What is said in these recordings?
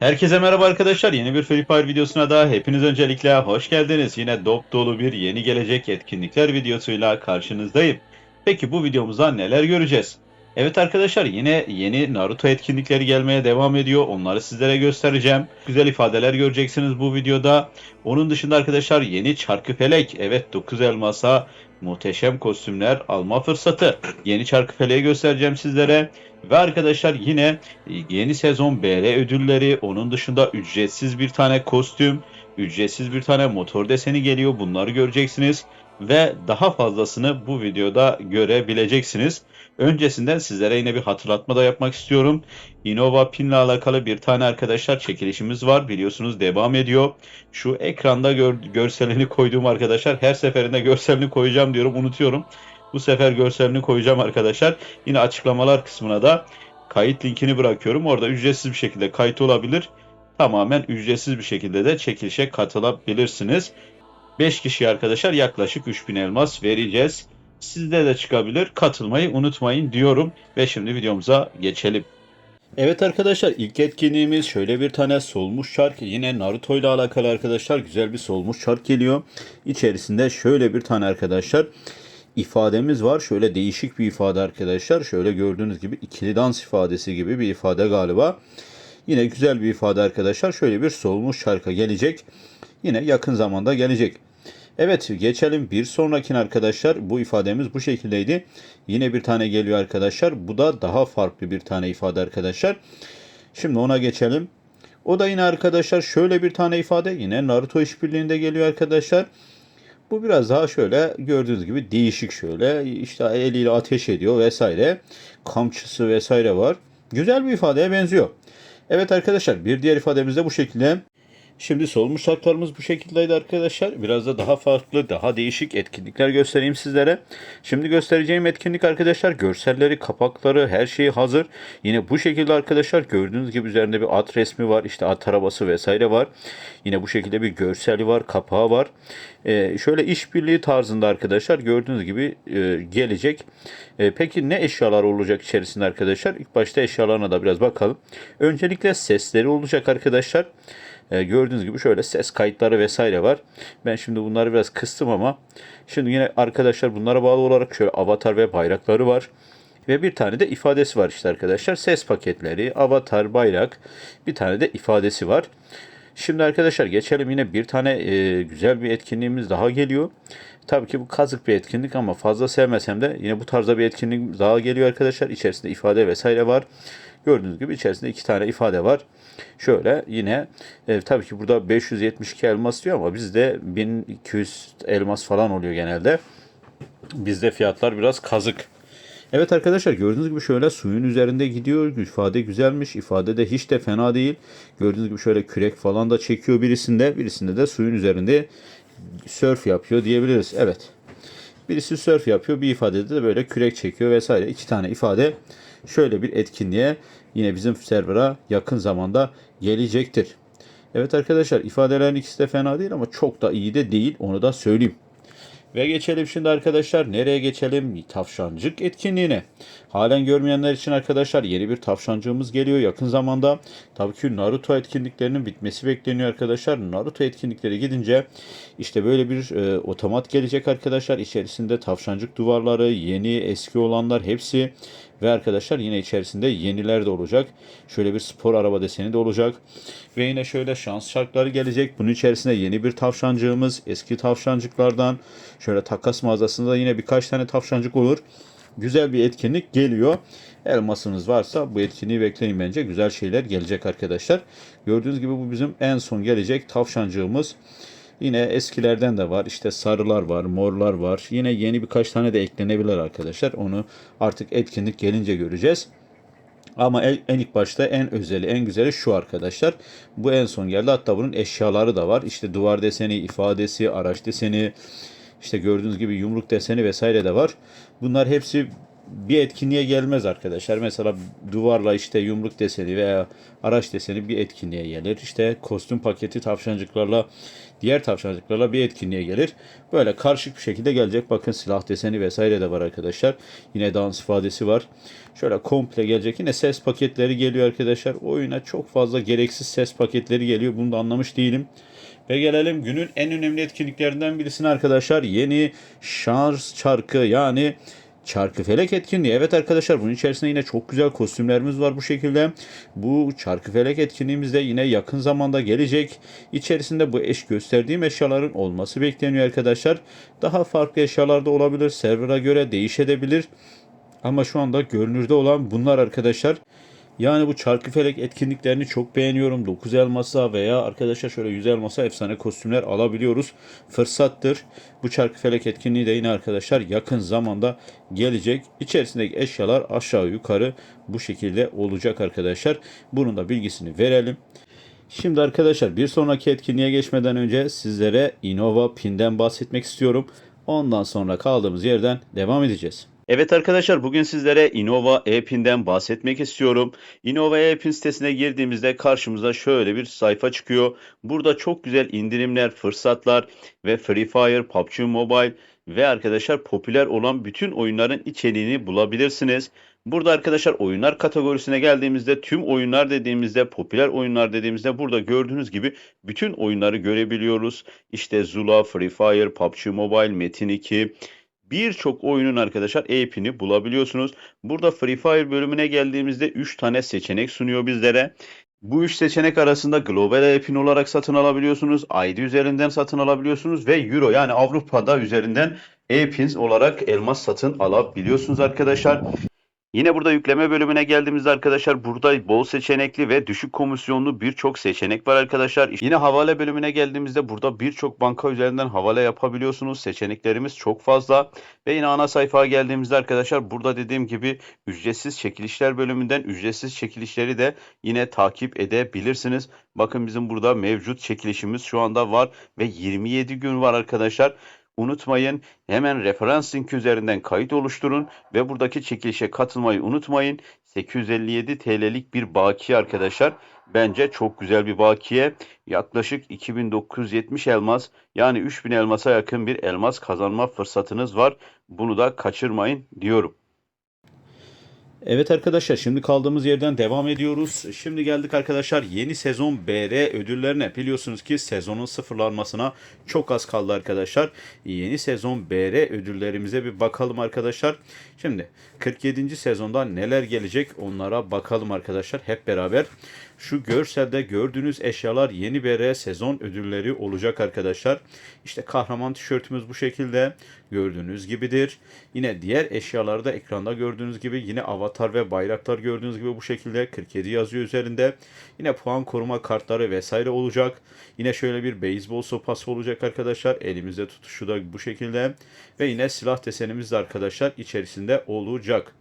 Herkese merhaba arkadaşlar. Yeni bir Free videosuna da hepiniz öncelikle hoş geldiniz. Yine dop dolu bir yeni gelecek etkinlikler videosuyla karşınızdayım. Peki bu videomuzda neler göreceğiz? Evet arkadaşlar yine yeni Naruto etkinlikleri gelmeye devam ediyor. Onları sizlere göstereceğim. Güzel ifadeler göreceksiniz bu videoda. Onun dışında arkadaşlar yeni çarkı felek. Evet 9 elmasa muhteşem kostümler alma fırsatı. Yeni çarkı feleği göstereceğim sizlere. Ve arkadaşlar yine yeni sezon BR ödülleri, onun dışında ücretsiz bir tane kostüm, ücretsiz bir tane motor deseni geliyor. Bunları göreceksiniz ve daha fazlasını bu videoda görebileceksiniz. Öncesinden sizlere yine bir hatırlatma da yapmak istiyorum. Innova Pin'le alakalı bir tane arkadaşlar çekilişimiz var. Biliyorsunuz devam ediyor. Şu ekranda gör, görselini koyduğum arkadaşlar her seferinde görselini koyacağım diyorum unutuyorum. Bu sefer görselini koyacağım arkadaşlar. Yine açıklamalar kısmına da kayıt linkini bırakıyorum. Orada ücretsiz bir şekilde kayıt olabilir. Tamamen ücretsiz bir şekilde de çekilişe katılabilirsiniz. 5 kişi arkadaşlar yaklaşık 3000 elmas vereceğiz. Sizde de çıkabilir. Katılmayı unutmayın diyorum. Ve şimdi videomuza geçelim. Evet arkadaşlar ilk etkinliğimiz şöyle bir tane solmuş çark. Yine Naruto ile alakalı arkadaşlar güzel bir solmuş çark geliyor. İçerisinde şöyle bir tane arkadaşlar ifademiz var. Şöyle değişik bir ifade arkadaşlar. Şöyle gördüğünüz gibi ikili dans ifadesi gibi bir ifade galiba. Yine güzel bir ifade arkadaşlar. Şöyle bir solmuş şarkı gelecek. Yine yakın zamanda gelecek. Evet geçelim bir sonrakine arkadaşlar. Bu ifademiz bu şekildeydi. Yine bir tane geliyor arkadaşlar. Bu da daha farklı bir tane ifade arkadaşlar. Şimdi ona geçelim. O da yine arkadaşlar şöyle bir tane ifade. Yine Naruto işbirliğinde geliyor arkadaşlar. Bu biraz daha şöyle gördüğünüz gibi değişik şöyle işte eliyle ateş ediyor vesaire. Kamçısı vesaire var. Güzel bir ifadeye benziyor. Evet arkadaşlar bir diğer ifademiz de bu şekilde. Şimdi solmuş şartlarımız bu şekildeydi arkadaşlar. Biraz da daha farklı, daha değişik etkinlikler göstereyim sizlere. Şimdi göstereceğim etkinlik arkadaşlar görselleri, kapakları, her şeyi hazır. Yine bu şekilde arkadaşlar gördüğünüz gibi üzerinde bir at resmi var. işte at arabası vesaire var. Yine bu şekilde bir görseli var, kapağı var. Ee, şöyle işbirliği tarzında arkadaşlar gördüğünüz gibi e, gelecek. E, peki ne eşyalar olacak içerisinde arkadaşlar? İlk başta eşyalarına da biraz bakalım. Öncelikle sesleri olacak arkadaşlar. E, gördüğünüz gibi şöyle ses kayıtları vesaire var. Ben şimdi bunları biraz kıstım ama şimdi yine arkadaşlar bunlara bağlı olarak şöyle avatar ve bayrakları var. Ve bir tane de ifadesi var işte arkadaşlar. Ses paketleri, avatar, bayrak, bir tane de ifadesi var. Şimdi arkadaşlar geçelim yine bir tane e, güzel bir etkinliğimiz daha geliyor. Tabii ki bu kazık bir etkinlik ama fazla sevmesem de yine bu tarzda bir etkinlik daha geliyor arkadaşlar. İçerisinde ifade vesaire var. Gördüğünüz gibi içerisinde iki tane ifade var. Şöyle yine e, tabii ki burada 572 elmas diyor ama bizde 1200 elmas falan oluyor genelde. Bizde fiyatlar biraz kazık. Evet arkadaşlar gördüğünüz gibi şöyle suyun üzerinde gidiyor. İfade güzelmiş. İfade de hiç de fena değil. Gördüğünüz gibi şöyle kürek falan da çekiyor birisinde. Birisinde de suyun üzerinde surf yapıyor diyebiliriz. Evet. Birisi surf yapıyor. Bir ifadede de böyle kürek çekiyor vesaire. İki tane ifade şöyle bir etkinliğe yine bizim server'a yakın zamanda gelecektir. Evet arkadaşlar ifadelerin ikisi de fena değil ama çok da iyi de değil. Onu da söyleyeyim. Ve geçelim şimdi arkadaşlar. Nereye geçelim? Tavşancık etkinliğine. Halen görmeyenler için arkadaşlar yeni bir tavşancığımız geliyor yakın zamanda. Tabii ki Naruto etkinliklerinin bitmesi bekleniyor arkadaşlar. Naruto etkinlikleri gidince işte böyle bir e, otomat gelecek arkadaşlar. İçerisinde tavşancık duvarları, yeni, eski olanlar hepsi ve arkadaşlar yine içerisinde yeniler de olacak. Şöyle bir spor araba deseni de olacak. Ve yine şöyle şans şartları gelecek. Bunun içerisinde yeni bir tavşancığımız. Eski tavşancıklardan şöyle takas mağazasında yine birkaç tane tavşancık olur. Güzel bir etkinlik geliyor. Elmasınız varsa bu etkinliği bekleyin bence. Güzel şeyler gelecek arkadaşlar. Gördüğünüz gibi bu bizim en son gelecek tavşancığımız. Yine eskilerden de var. İşte sarılar var, morlar var. Yine yeni birkaç tane de eklenebilir arkadaşlar. Onu artık etkinlik gelince göreceğiz. Ama en, ilk başta en özeli, en güzeli şu arkadaşlar. Bu en son geldi. Hatta bunun eşyaları da var. İşte duvar deseni, ifadesi, araç deseni, işte gördüğünüz gibi yumruk deseni vesaire de var. Bunlar hepsi bir etkinliğe gelmez arkadaşlar. Mesela duvarla işte yumruk deseni veya araç deseni bir etkinliğe gelir. İşte kostüm paketi tavşancıklarla diğer tavşancıklarla bir etkinliğe gelir. Böyle karışık bir şekilde gelecek. Bakın silah deseni vesaire de var arkadaşlar. Yine dans ifadesi var. Şöyle komple gelecek. Yine ses paketleri geliyor arkadaşlar. Oyuna çok fazla gereksiz ses paketleri geliyor. Bunu da anlamış değilim. Ve gelelim günün en önemli etkinliklerinden birisine arkadaşlar. Yeni şarj çarkı yani Çarkı Felek etkinliği. Evet arkadaşlar bunun içerisinde yine çok güzel kostümlerimiz var bu şekilde. Bu Çarkı Felek etkinliğimizde yine yakın zamanda gelecek. İçerisinde bu eş gösterdiğim eşyaların olması bekleniyor arkadaşlar. Daha farklı eşyalar da olabilir. Server'a göre değişebilir. Ama şu anda görünürde olan bunlar arkadaşlar. Yani bu çarkı felek etkinliklerini çok beğeniyorum. 9 elmasa veya arkadaşlar şöyle 100 elmasa efsane kostümler alabiliyoruz. Fırsattır. Bu çarkı felek etkinliği de yine arkadaşlar yakın zamanda gelecek. İçerisindeki eşyalar aşağı yukarı bu şekilde olacak arkadaşlar. Bunun da bilgisini verelim. Şimdi arkadaşlar bir sonraki etkinliğe geçmeden önce sizlere Innova Pin'den bahsetmek istiyorum. Ondan sonra kaldığımız yerden devam edeceğiz. Evet arkadaşlar bugün sizlere Innova e-Pin'den bahsetmek istiyorum. Innova e-Pin sitesine girdiğimizde karşımıza şöyle bir sayfa çıkıyor. Burada çok güzel indirimler, fırsatlar ve Free Fire, PUBG Mobile ve arkadaşlar popüler olan bütün oyunların içeriğini bulabilirsiniz. Burada arkadaşlar oyunlar kategorisine geldiğimizde tüm oyunlar dediğimizde popüler oyunlar dediğimizde burada gördüğünüz gibi bütün oyunları görebiliyoruz. İşte Zula, Free Fire, PUBG Mobile, Metin 2 birçok oyunun arkadaşlar e-pin'i bulabiliyorsunuz. Burada Free Fire bölümüne geldiğimizde 3 tane seçenek sunuyor bizlere. Bu üç seçenek arasında global e-pin olarak satın alabiliyorsunuz. ID üzerinden satın alabiliyorsunuz ve Euro yani Avrupa'da üzerinden e-pin olarak elmas satın alabiliyorsunuz arkadaşlar. Yine burada yükleme bölümüne geldiğimizde arkadaşlar burada bol seçenekli ve düşük komisyonlu birçok seçenek var arkadaşlar. Yine havale bölümüne geldiğimizde burada birçok banka üzerinden havale yapabiliyorsunuz. Seçeneklerimiz çok fazla. Ve yine ana sayfaya geldiğimizde arkadaşlar burada dediğim gibi ücretsiz çekilişler bölümünden ücretsiz çekilişleri de yine takip edebilirsiniz. Bakın bizim burada mevcut çekilişimiz şu anda var ve 27 gün var arkadaşlar. Unutmayın hemen referans linki üzerinden kayıt oluşturun ve buradaki çekilişe katılmayı unutmayın. 857 TL'lik bir bakiye arkadaşlar. Bence çok güzel bir bakiye. Yaklaşık 2970 elmas yani 3000 elmasa yakın bir elmas kazanma fırsatınız var. Bunu da kaçırmayın diyorum. Evet arkadaşlar şimdi kaldığımız yerden devam ediyoruz. Şimdi geldik arkadaşlar yeni sezon BR ödüllerine. Biliyorsunuz ki sezonun sıfırlanmasına çok az kaldı arkadaşlar. Yeni sezon BR ödüllerimize bir bakalım arkadaşlar. Şimdi 47. sezonda neler gelecek onlara bakalım arkadaşlar hep beraber. Şu görselde gördüğünüz eşyalar yeni BR sezon ödülleri olacak arkadaşlar. İşte kahraman tişörtümüz bu şekilde gördüğünüz gibidir. Yine diğer eşyalarda ekranda gördüğünüz gibi yine avatar ve bayraklar gördüğünüz gibi bu şekilde 47 yazıyor üzerinde. Yine puan koruma kartları vesaire olacak. Yine şöyle bir beyzbol sopası olacak arkadaşlar. Elimizde tutuşu da bu şekilde. Ve yine silah desenimiz de arkadaşlar içerisinde olacak.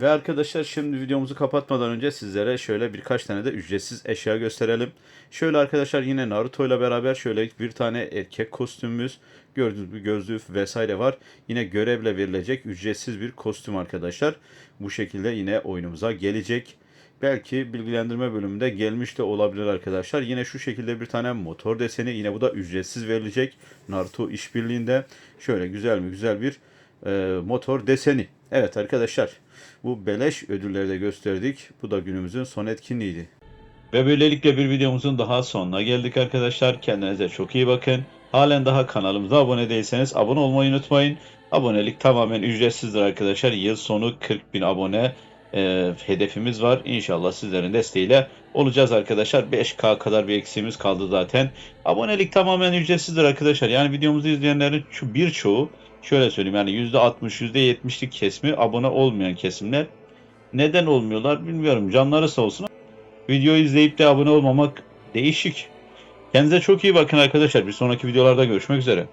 Ve arkadaşlar şimdi videomuzu kapatmadan önce sizlere şöyle birkaç tane de ücretsiz eşya gösterelim. Şöyle arkadaşlar yine Naruto ile beraber şöyle bir tane erkek kostümümüz gördüğünüz gibi gözlüğü vesaire var. Yine görevle verilecek ücretsiz bir kostüm arkadaşlar. Bu şekilde yine oyunumuza gelecek. Belki bilgilendirme bölümünde gelmiş de olabilir arkadaşlar. Yine şu şekilde bir tane motor deseni yine bu da ücretsiz verilecek. Naruto işbirliğinde şöyle güzel mi güzel bir e, motor deseni. Evet arkadaşlar bu beleş ödülleri de gösterdik. Bu da günümüzün son etkinliğiydi. Ve böylelikle bir videomuzun daha sonuna geldik arkadaşlar. Kendinize çok iyi bakın. Halen daha kanalımıza abone değilseniz abone olmayı unutmayın. Abonelik tamamen ücretsizdir arkadaşlar. Yıl sonu 40 bin abone e, hedefimiz var. İnşallah sizlerin desteğiyle olacağız arkadaşlar. 5K kadar bir eksiğimiz kaldı zaten. Abonelik tamamen ücretsizdir arkadaşlar. Yani videomuzu izleyenlerin birçoğu şöyle söyleyeyim yani %60 %70'lik kesimi abone olmayan kesimler. Neden olmuyorlar bilmiyorum. Canları sağ olsun. Videoyu izleyip de abone olmamak değişik. Kendinize çok iyi bakın arkadaşlar. Bir sonraki videolarda görüşmek üzere.